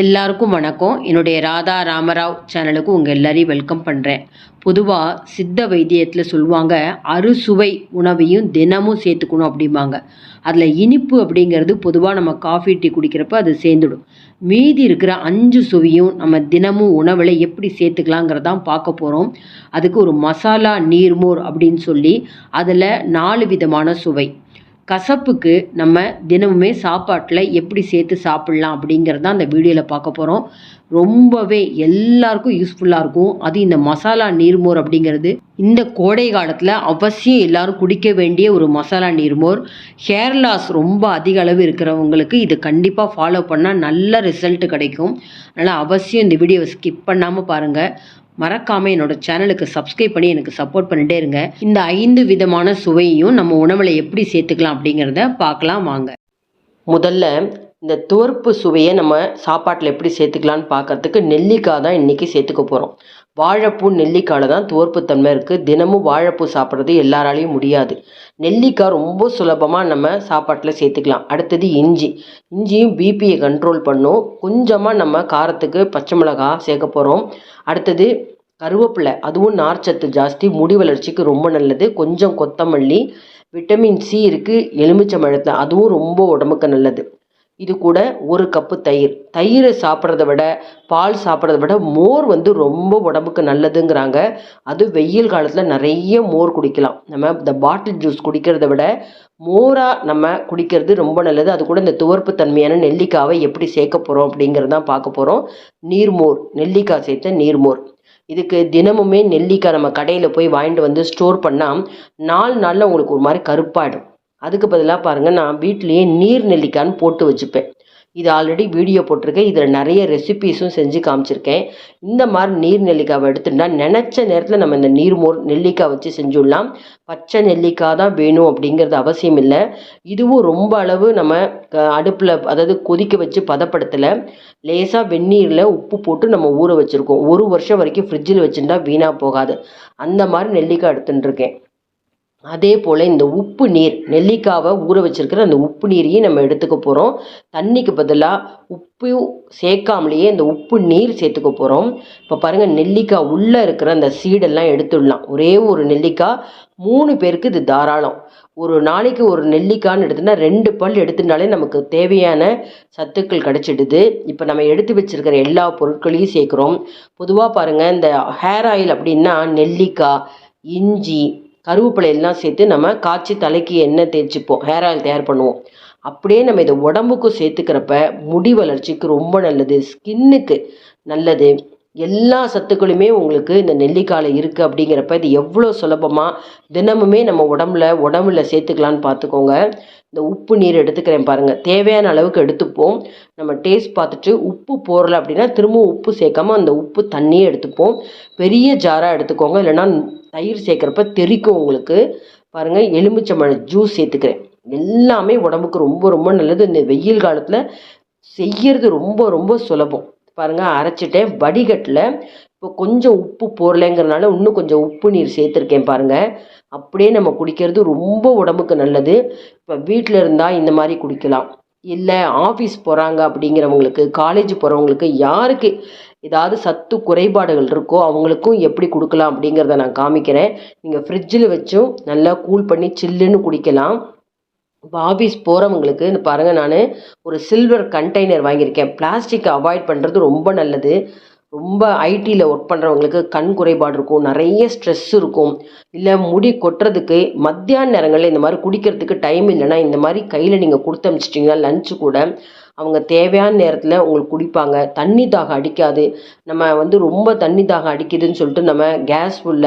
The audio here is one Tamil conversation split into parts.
எல்லாருக்கும் வணக்கம். என்னுடைய ராதா ராமராவ் சேனலுக்கு உங்கள் எல்லாரையும் வெல்கம் பண்ணுறேன் பொதுவாக சித்த வைத்தியத்தில் சொல்லுவாங்க அறுசுவை உணவையும் தினமும் சேர்த்துக்கணும் அப்படிம்பாங்க. அதில் இனிப்பு அப்படிங்கிறது பொதுவாக நம்ம காஃபி டீ குடிக்கிறப்ப அது சேர்ந்துடும். மீதி இருக்கிற அஞ்சு சுவையும் நம்ம தினமும் உணவில் எப்படி சேர்த்துக்கலாங்கிறதான் பார்க்க போகிறோம் அதுக்கு ஒரு மசாலா நீர்மோர் அப்படின்னு சொல்லி அதில் நாலு விதமான சுவை. கசப்புக்கு நம்ம தினமுமே சாப்பாட்டில் எப்படி சேர்த்து சாப்பிட்லாம் அப்படிங்கிறத அந்த வீடியோவில் பார்க்க போகிறோம் ரொம்பவே எல்லாருக்கும் யூஸ்ஃபுல்லாக இருக்கும். அது இந்த மசாலா நீர்மோர் அப்படிங்கிறது. இந்த கோடை காலத்தில் அவசியம் எல்லாரும் குடிக்க வேண்டிய ஒரு மசாலா நீர்மோர். ஹேர் லாஸ் ரொம்ப அதிக அளவு இருக்கிறவங்களுக்கு இது கண்டிப்பாக ஃபாலோ பண்ணால் நல்ல ரிசல்ட் கிடைக்கும். அதனால் அவசியம் இந்த வீடியோவை ஸ்கிப் பண்ணாமல் பாருங்கள் மறக்காமல் என்னோட சேனலுக்கு சப்ஸ்கிரைப் பண்ணி எனக்கு சப்போர்ட் பண்ணிட்டே இருங்க. இந்த ஐந்து விதமான சுவையையும் நம்ம உணவில் எப்படி சேர்த்துக்கலாம் அப்படிங்கிறத பார்க்கலாம் வாங்க. முதல்ல இந்த துவர்ப்பு சுவையை நம்ம சாப்பாட்டில் எப்படி சேர்த்துக்கலான்னு பார்க்கறதுக்கு நெல்லிக்காய் தான் இன்றைக்கி சேர்த்துக்க போகிறோம் வாழைப்பூ நெல்லிக்காயில் தான் துவர்ப்புத்தன்மை இருக்குது தினமும் வாழைப்பூ சாப்பிட்றது எல்லாராலையும் முடியாது. நெல்லிக்காய் ரொம்ப சுலபமாக நம்ம சாப்பாட்டில் சேர்த்துக்கலாம். அடுத்தது இஞ்சி. இஞ்சியும் பிபியை கண்ட்ரோல் பண்ணும். கொஞ்சமாக நம்ம காரத்துக்கு பச்சை மிளகாய் சேர்க்க போகிறோம் அடுத்தது கருவேப்பிலை. அதுவும் நார்ச்சத்து ஜாஸ்தி. முடி வளர்ச்சிக்கு ரொம்ப நல்லது. கொஞ்சம் கொத்தமல்லி விட்டமின் சி இருக்குது எலுமிச்சம்பழத்தில் அதுவும் ரொம்ப உடம்புக்கு நல்லது. இது கூட ஒரு கப்பு தயிர். தயிரை சாப்பிட்றத விட பால் சாப்பிட்றத விட மோர் வந்து ரொம்ப உடம்புக்கு நல்லதுங்கிறாங்க. அது வெயில் காலத்தில் நிறைய மோர் குடிக்கலாம். நம்ம இந்த பாட்டில் ஜூஸ் குடிக்கிறத விட மோராக நம்ம குடிக்கிறது ரொம்ப நல்லது. அது கூட இந்த துவர்ப்பு தன்மையான நெல்லிக்காவை எப்படி சேர்க்க போகிறோம் அப்படிங்கிறது தான் பார்க்க போகிறோம் நீர்மோர் நெல்லிக்காய் சேர்த்த நீர்மோர் இதுக்கு தினமுமே நெல்லிக்காய் நம்ம கடையில் போய் வாங்கிட்டு வந்து ஸ்டோர் பண்ணால் நாலு நாளில் உங்களுக்கு ஒரு மாதிரி கருப்பாயிடும். அதுக்கு பதிலாக பாருங்கள் நான் வீட்டிலேயே நீர் நெல்லிக்கான்னு போட்டு வச்சுப்பேன். இது ஆல்ரெடி வீடியோ போட்டிருக்கேன். இதில் நிறைய ரெசிபீஸும் செஞ்சு காமிச்சிருக்கேன். இந்த மாதிரி நீர் நெல்லிக்காவை எடுத்துட்டா நினச்ச நேரத்தில் நம்ம இந்த நீர்மோர் நெல்லிக்காய் வச்சு செஞ்சுடலாம். பச்சை நெல்லிக்காய் தான் வேணும் அப்படிங்கிறது அவசியம் இல்லை. இதுவும் ரொம்ப அளவு நம்ம அடுப்பில் அதாவது கொதிக்க வச்சு பதப்படுத்தலை. லேசாக வெந்நீரில் உப்பு போட்டு நம்ம ஊற வச்சுருக்கோம். ஒரு வருஷம் வரைக்கும் ஃப்ரிட்ஜில் வச்சுருந்தா வீணாக போகாது. அந்த மாதிரி நெல்லிக்காய் எடுத்துட்டுருக்கேன். அதே போல் இந்த உப்பு நீர் நெல்லிக்காவை ஊற வச்சிருக்கிற அந்த உப்பு நீரையும் நம்ம எடுத்துக்க போகிறோம் தண்ணிக்கு பதிலாக உப்பு சேர்க்காமலேயே இந்த உப்பு நீர் சேர்த்துக்க போகிறோம் இப்போ பாருங்கள் நெல்லிக்காய் உள்ளே இருக்கிற அந்த சீடெல்லாம் எடுத்துடலாம். ஒரே ஒரு நெல்லிக்காய் மூணு பேருக்கு இது தாராளம். ஒரு நாளைக்கு ஒரு நெல்லிக்காய்னு எடுத்துனா ரெண்டு பல் எடுத்துனாலே நமக்கு தேவையான சத்துக்கள் கிடச்சிடுது. இப்போ நம்ம எடுத்து வச்சிருக்கிற எல்லா பொருட்களையும் சேர்க்குறோம். பொதுவாக பாருங்கள் இந்த ஹேர் ஆயில் அப்படின்னா நெல்லிக்காய் இஞ்சி கருவேப்பிலை எல்லாம் சேர்த்து நம்ம காய்ச்சி தலைக்கு எண்ணெய் தேய்ச்சிப்போம். ஹேர் ஆயில் தயார் பண்ணுவோம். அப்படியே நம்ம இதை உடம்புக்கும் சேர்த்துக்கிறப்ப முடி வளர்ச்சிக்கு ரொம்ப நல்லது. ஸ்கின்னுக்கு நல்லது. எல்லா சத்துக்களுமே உங்களுக்கு இந்த நெல்லிக்காயில் இருக்குது அப்படிங்கிறப்ப இது எவ்வளோ சுலபமாக தினமுமே நம்ம உடம்புல உடம்புல சேர்த்துக்கலான்னு பார்த்துக்கோங்க. இந்த உப்பு நீர் எடுத்துக்கிறேன் பாருங்கள் தேவையான அளவுக்கு எடுத்துப்போம். நம்ம டேஸ்ட் பார்த்துட்டு உப்பு போடல அப்படின்னா திரும்பவும் உப்பு சேர்க்காம அந்த உப்பு தண்ணியே எடுத்துப்போம். பெரிய ஜாராக எடுத்துக்கோங்க. இல்லைன்னா தயிர் சேர்க்குறப்ப தெறிக்கும் உங்களுக்கு. பாருங்கள் எலுமிச்சம்பழம் ஜூஸ் சேர்த்துக்கிறேன். எல்லாமே உடம்புக்கு ரொம்ப ரொம்ப நல்லது. இந்த வெயில் காலத்தில் செய்யறது ரொம்ப ரொம்ப சுலபம். பாருங்கள் அரைச்சிட்டேன். வடிகட்டில். இப்போ கொஞ்சம் உப்பு போடலைங்கிறனால இன்னும் கொஞ்சம் உப்பு நீர் சேர்த்துருக்கேன் பாருங்கள் அப்படியே நம்ம குடிக்கிறது ரொம்ப உடம்புக்கு நல்லது. இப்போ வீட்டில் இருந்தால் இந்த மாதிரி குடிக்கலாம். இல்லை ஆஃபீஸ் போகிறாங்க அப்படிங்கிறவங்களுக்கு காலேஜ் போகிறவங்களுக்கு யாருக்கு ஏதாவது சத்து குறைபாடுகள் இருக்கோ அவங்களுக்கும் எப்படி கொடுக்கலாம் அப்படிங்கிறத நான் காமிக்கிறேன். நீங்கள் ஃப்ரிட்ஜில் வச்சும் நல்லா கூல் பண்ணி சில்லுன்னு குடிக்கலாம். இப்போ ஆஃபீஸ் போகிறவங்களுக்கு இந்த பாருங்கள் நான் ஒரு சில்வர் கண்டெய்னர் வாங்கியிருக்கேன். பிளாஸ்டிக்கை அவாய்ட் பண்ணுறது ரொம்ப நல்லது. ரொம்ப ஐடியில் ஒர்க் பண்ணுறவங்களுக்கு கண் குறைபாடு இருக்கும் நிறைய ஸ்ட்ரெஸ் இருக்கும். இல்லை முடி கொட்டுறதுக்கு மத்தியான நேரங்களில் இந்த மாதிரி குடிக்கிறதுக்கு டைம் இல்லைன்னா இந்த மாதிரி கையில் நீங்கள் கொடுத்து அனுப்பிச்சிட்டிங்கன்னா லஞ்சு கூட அவங்க தேவையான நேரத்தில் உங்களுக்கு குடிப்பாங்க. தண்ணி தாகம் அடிக்காது. நம்ம வந்து ரொம்ப தண்ணி தாகம் அடிக்குதுன்னு சொல்லிட்டு நம்ம கேஸ் உள்ள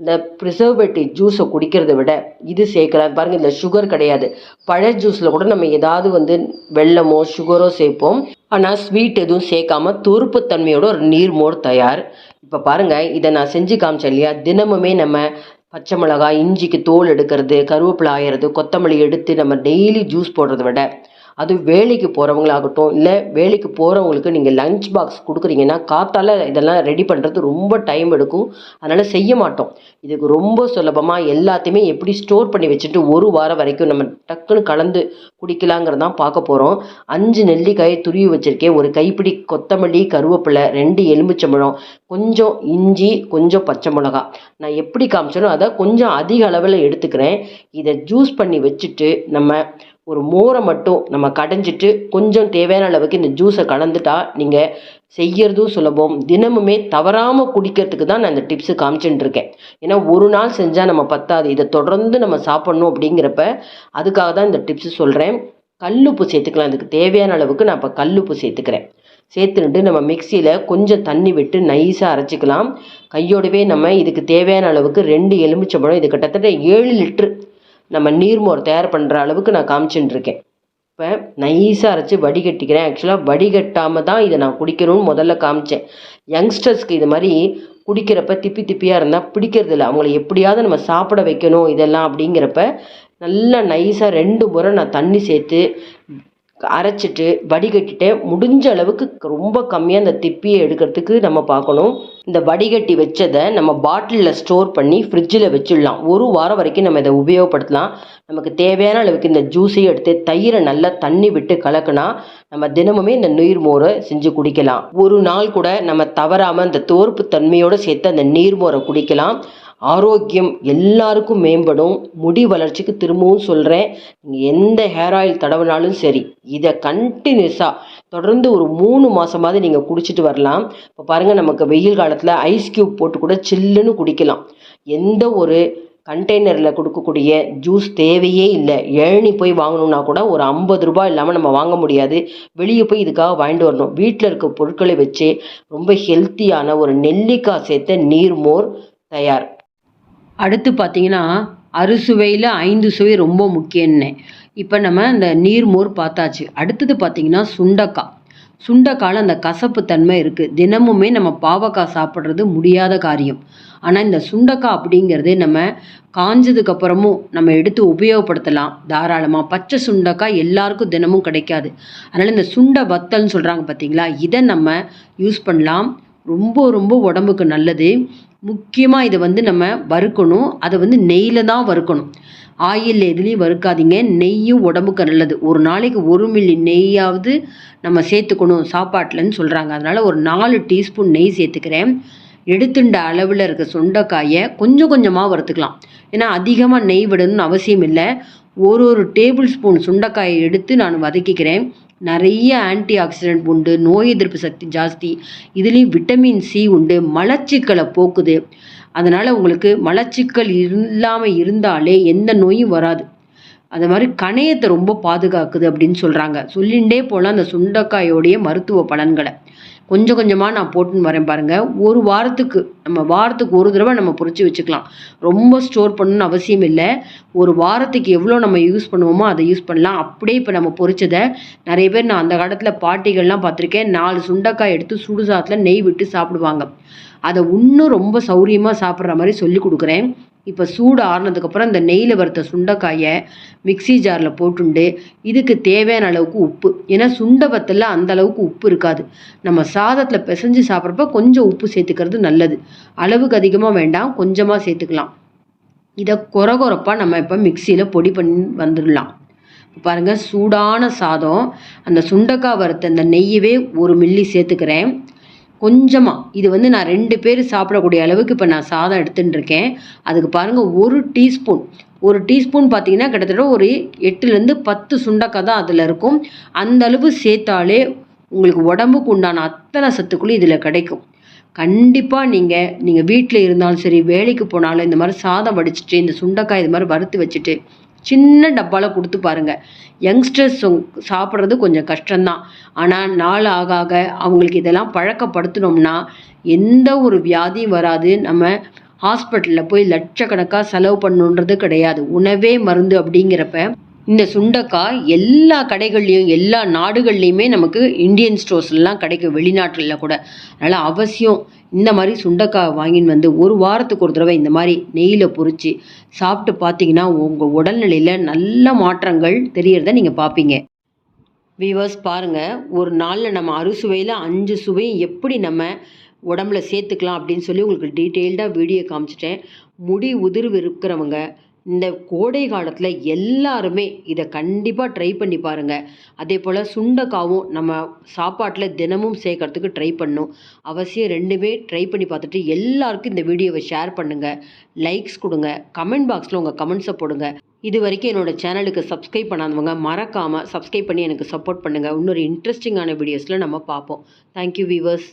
இந்த ப்ரிசர்வேட்டிவ் ஜூஸை குடிக்கிறத விட இது சேர்க்கலாம். பாருங்கள் இதில் சுகர் கிடையாது. பழ ஜூஸில் கூட நம்ம ஏதாவது வந்து வெல்லமோ சுகரோ சேர்ப்போம். ஆனால் ஸ்வீட் எதுவும் சேர்க்காம தன்மையோட ஒரு நீர்மோர் தயார். இப்போ பாருங்கள் இதை நான் செஞ்சு காமிச்சேன் இல்லையா? தினமுமே நம்ம பச்சை மிளகாய் இஞ்சிக்கு தோல் எடுக்கிறது கருவேப்பிலை ஆயிறது கொத்தமல்லி எடுத்து நம்ம டெய்லி ஜூஸ் போடுறத விட அது வேலைக்கு போகிறவங்களாகட்டும் இல்லை வேலைக்கு போகிறவங்களுக்கு நீங்கள் லஞ்ச் பாக்ஸ் கொடுக்குறீங்கன்னா காத்தால் இதெல்லாம் ரெடி பண்ணுறது ரொம்ப டைம் எடுக்கும். அதனால் செய்ய மாட்டோம். இதுக்கு ரொம்ப சுலபமாக எல்லாத்தையுமே எப்படி ஸ்டோர் பண்ணி வச்சுட்டு ஒரு வாரம் வரைக்கும் நம்ம டக்குன்னு கலந்து குடிக்கலாங்கிறது தான் பார்க்க போகிறோம் அஞ்சு நெல்லிக்காயை துருவி வச்சுருக்கேன். ஒரு கைப்பிடி கொத்தமல்லி கருவேப்பிலை ரெண்டு எலுமிச்சம்பழம் கொஞ்சம் இஞ்சி கொஞ்சம் பச்சை மிளகா. நான் எப்படி காமிச்சேனோ அதை கொஞ்சம் அதிக அளவில் எடுத்துக்கிறேன். இதை ஜூஸ் பண்ணி வச்சுட்டு நம்ம ஒரு மோரை மட்டும் நம்ம கடைஞ்சிட்டு கொஞ்சம் தேவையான அளவுக்கு இந்த ஜூஸை கலந்துட்டா நீங்கள் செய்யறதும் சுலபம். தினமுமே தவறாமல் குடிக்கிறதுக்கு தான் நான் இந்த டிப்ஸு காமிச்சுட்டு இருக்கேன். ஏன்னா ஒரு நாள் செஞ்சால் நம்ம பத்தாது. இதை தொடர்ந்து நம்ம சாப்பிட்ணும் அப்படிங்கிறப்ப அதுக்காக தான் இந்த டிப்ஸு சொல்கிறேன் கல்லுப்பு சேர்த்துக்கலாம். இதுக்கு தேவையான அளவுக்கு நான் இப்போ கல்லுப்பு சேர்த்துக்கிறேன். சேர்த்துட்டு நம்ம மிக்சியில் கொஞ்சம் தண்ணி விட்டு நைஸாக அரைச்சிக்கலாம். கையோடவே நம்ம இதுக்கு தேவையான அளவுக்கு ரெண்டு எலுமிச்சம்பழம் இது கிட்டத்தட்ட ஏழு லிட்ரு நம்ம நீர்மோர் தயார் பண்ணுற அளவுக்கு நான் காமிச்சுட்டுருக்கேன். இப்போ நைஸாக அரைச்சி வடிகட்டிக்கிறேன். ஆக்சுவலாக வடிகட்டாமல் தான் இதை நான் குடிக்கணும்னு முதல்ல காமிச்சேன். யங்ஸ்டர்ஸ்க்கு இது மாதிரி குடிக்கிறப்ப திப்பி திப்பியாக இருந்தால் பிடிக்கிறது இல்லை அவங்கள எப்படியாவது நம்ம சாப்பிட வைக்கணும் இதெல்லாம் அப்படிங்கிறப்ப நல்லா நைஸாக ரெண்டு முறை நான் தண்ணி சேர்த்து அரைச்சிட்டு வடிகட்டிட்டேன். முடிஞ்ச அளவுக்கு ரொம்ப கம்மியாக அந்த திப்பியை எடுக்கிறதுக்கு நம்ம பார்க்கணும். இந்த வடிகட்டி வச்சதை நம்ம பாட்டிலில் ஸ்டோர் பண்ணி ஃப்ரிட்ஜில் வச்சிடலாம். ஒரு வாரம் வரைக்கும் நம்ம இதை உபயோகப்படுத்தலாம். நமக்கு தேவையான அளவுக்கு இந்த ஜூஸையும் எடுத்து தயிரை நல்லா தண்ணி விட்டு கலக்கினா நம்ம தினமுமே இந்த நீர்மோரை செஞ்சு குடிக்கலாம். ஒரு நாள் கூட நம்ம தவறாமல் இந்த தோற்பு தன்மையோடு சேர்த்து அந்த நீர்மோரை குடிக்கலாம். ஆரோக்கியம் எல்லாருக்கும் மேம்படும். முடி வளர்ச்சிக்கு திரும்பவும் சொல்கிறேன் நீங்கள் எந்த ஹேர் ஆயில் தடவினாலும் சரி இதை கண்டினியூஸாக தொடர்ந்து ஒரு மூணு மாதமாவது நீங்கள் குடிச்சிட்டு வரலாம். இப்போ பாருங்கள் நமக்கு வெயில் காலத்தில் ஐஸ் க்யூப் போட்டு கூட சில்லுன்னு குடிக்கலாம். எந்த ஒரு கண்டெய்னரில் கொடுக்கக்கூடிய ஜூஸ் தேவையே இல்லை. இளநி போய் வாங்கணுன்னா கூட ஒரு ஐம்பது ரூபாய் இல்லாமல் நம்ம வாங்க முடியாது. வெளியே போய் இதுக்காக வாங்கிட்டு வரணும். வீட்டில் இருக்க பொருட்களை வச்சு ரொம்ப ஹெல்த்தியான ஒரு நெல்லிக்காய் சேர்த்த நீர்மோர் தயார். அடுத்து பார்த்தீங்கன்னா அறுசுவையில் ஐந்து சுவை ரொம்ப முக்கியம்னு. இப்போ நம்ம இந்த நீர்மோர் பார்த்தாச்சு. அடுத்தது பார்த்தீங்கன்னா சுண்டக்காய் சுண்டைக்கால அந்த கசப்பு தன்மை இருக்குது தினமுமே நம்ம பாவக்காய் சாப்பிட்றது முடியாத காரியம். ஆனால் இந்த சுண்டைக்காய் அப்படிங்கிறது நம்ம காஞ்சதுக்கப்புறமும் நம்ம எடுத்து உபயோகப்படுத்தலாம். தாராளமாக பச்சை சுண்டைக்காய் எல்லாருக்கும் தினமும் கிடைக்காது. அதனால் இந்த சுண்டை வத்தல்னு சொல்கிறாங்க பார்த்தீங்களா இதை நம்ம யூஸ் பண்ணலாம். ரொம்ப ரொம்ப உடம்புக்கு நல்லது. முக்கியமாக இதை வந்து நம்ம வறுக்கணும். அதை வந்து நெய்யில் தான் வறுக்கணும். ஆயில் எதுலேயும் வறுக்காதீங்க. நெய்யும் உடம்புக்கு நல்லது. ஒரு நாளைக்கு ஒரு மில்லி நெய்யாவது நம்ம சேர்த்துக்கணும். சாப்பாட்டில்னு சொல்கிறாங்க அதனால் ஒரு நாலு டீஸ்பூன் நெய் சேர்த்துக்கிறேன். எடுத்துண்ட அளவில் இருக்க சுண்டைக்காயை கொஞ்சம் கொஞ்சமாக வறுத்துக்கலாம். ஏன்னா அதிகமாக நெய் விடணும்னு அவசியம் இல்லை. ஒரு ஒரு டேபிள் ஸ்பூன் சுண்டைக்காயை எடுத்து நான் வதக்கிக்கிறேன். நிறைய ஆன்டி ஆக்சிடென்ட் உண்டு நோய் எதிர்ப்பு சக்தி ஜாஸ்தி. இதுலேயும் விட்டமின் சி உண்டு மலச்சிக்கலை போக்குது. அதனால் உங்களுக்கு மலச்சிக்கல் இல்லாமல் இருந்தாலே எந்த நோயும் வராது. அது மாதிரி கணையத்தை ரொம்ப பாதுகாக்குது அப்படின்னு சொல்கிறாங்க சொல்லிகிட்டே போகலாம் அந்த சுண்டைக்காயோடைய மருத்துவ பலன்களை. கொஞ்சம் கொஞ்சமாக நான் போட்டுன்னு வரேன் பாருங்கள் ஒரு வாரத்துக்கு நம்ம வாரத்துக்கு ஒரு தடவை நம்ம பொறிச்சு வச்சுக்கலாம். ரொம்ப ஸ்டோர் பண்ணணும்னு அவசியம் இல்லை. ஒரு வாரத்துக்கு எவ்வளோ நம்ம யூஸ் பண்ணுவோமோ அதை யூஸ் பண்ணலாம். அப்படியே இப்போ நம்ம பொறிச்சதை நிறைய பேர் நான் அந்த காலத்தில் பாட்டிகள்லாம் பார்த்துருக்கேன். நாலு சுண்டைக்காய் எடுத்து சுடுசாத்தில் நெய் விட்டு சாப்பிடுவாங்க. அதை இன்னும் ரொம்ப சௌரியமாக சாப்பிட்ற மாதிரி சொல்லி கொடுக்குறேன். இப்போ சூடு ஆறுனதுக்கப்புறம் இந்த நெய்யில் வறுத்த சுண்டைக்காயை மிக்சி ஜாரில் போட்டுண்டு இதுக்கு தேவையான அளவுக்கு உப்பு. ஏன்னா சுண்டை வத்தலில் அந்த அளவுக்கு உப்பு இருக்காது. நம்ம சாதத்தில் பிசைஞ்சு சாப்பிட்றப்ப கொஞ்சம் உப்பு சேர்த்துக்கிறது நல்லது. அளவுக்கு அதிகமாக வேண்டாம் கொஞ்சமாக சேர்த்துக்கலாம். இதை குறகுறப்பாக நம்ம இப்போ மிக்சியில் பொடி பண்ணி வந்துடலாம். பாருங்கள் சூடான சாதம். அந்த சுண்டைக்காய் வறுத்த அந்த நெய்யவே ஒரு மில்லி சேர்த்துக்கிறேன். கொஞ்சமாக இது வந்து நான் ரெண்டு பேர் சாப்பிடக்கூடிய அளவுக்கு இப்போ நான் சாதம் எடுத்துகிட்டு இருக்கேன் அதுக்கு பாருங்கள் ஒரு டீஸ்பூன். ஒரு டீஸ்பூன் பார்த்தீங்கன்னா கிட்டத்தட்ட ஒரு எட்டுலேருந்து பத்து சுண்டக்காய் தான் அதில் இருக்கும். அந்த அளவு சேர்த்தாலே உங்களுக்கு உடம்புக்கு உண்டான அத்தனை சத்துக்களும் இதில் கிடைக்கும். கண்டிப்பாக நீங்கள் நீங்கள் வீட்டில் இருந்தாலும் சரி வேலைக்கு போனாலும் இந்த மாதிரி சாதம் வடிச்சிட்டு இந்த சுண்டக்காய் இது மாதிரி வறுத்து வச்சுட்டு சின்ன டப்பாவில் கொடுத்து பாருங்கள் யங்ஸ்டர்ஸ் சாப்பிட்றது கொஞ்சம் கஷ்டம்தான். ஆனால் நாள் ஆக ஆக அவங்களுக்கு இதெல்லாம் பழக்கப்படுத்தினோம்னா எந்த ஒரு வியாதியும் வராது. நம்ம ஹாஸ்பிட்டலில் போய் லட்சக்கணக்காக செலவு பண்ணணுன்றது கிடையாது. உணவே மருந்து அப்படிங்கிறப்ப இந்த சுண்டக்காய் எல்லா கடைகள்லேயும் எல்லா நாடுகள்லேயுமே நமக்கு இந்தியன் ஸ்டோர்ஸ்லாம் கிடைக்கும் வெளிநாட்டில் கூட. அதனால் அவசியம் இந்த மாதிரி சுண்டைக்காய் வாங்கின்னு வந்து ஒரு வாரத்துக்கு ஒரு தடவை இந்த மாதிரி நெய்யில் பொறிச்சு சாப்பிட்டு பார்த்தீங்கன்னா உங்கள் உடல்நிலையில் நல்ல மாற்றங்கள் தெரியறத நீங்கள் பார்ப்பீங்க. வீவர்ஸ் பாருங்கள் ஒரு நாளில் நம்ம அறுசுவையில் அஞ்சு சுவையும் எப்படி நம்ம உடம்புல சேர்த்துக்கலாம் அப்படின்னு சொல்லி உங்களுக்கு டீட்டெயில்டாக வீடியோ காமிச்சிட்டேன். முடி உதிர்வு இருக்கிறவங்க இந்த கோடை காலத்தில் எல்லாருமே இதை கண்டிப்பாக ட்ரை பண்ணி பாருங்கள் அதே போல் சுண்டைக்காவும் நம்ம சாப்பாட்டில் தினமும் சேர்க்கறதுக்கு ட்ரை பண்ணும் அவசியம் ரெண்டுமே ட்ரை பண்ணி பார்த்துட்டு எல்லாருக்கும் இந்த வீடியோவை ஷேர் பண்ணுங்கள் லைக்ஸ் கொடுங்க. கமெண்ட் பாக்ஸில் உங்கள் கமெண்ட்ஸை போடுங்க. இது வரைக்கும் என்னோடய சேனலுக்கு சப்ஸ்கிரைப் பண்ணாதவங்க மறக்காமல் சப்ஸ்கிரைப் பண்ணி எனக்கு சப்போர்ட் பண்ணுங்கள் இன்னொரு இன்ட்ரெஸ்டிங்கான வீடியோஸில் நம்ம பார்ப்போம். Thank you viewers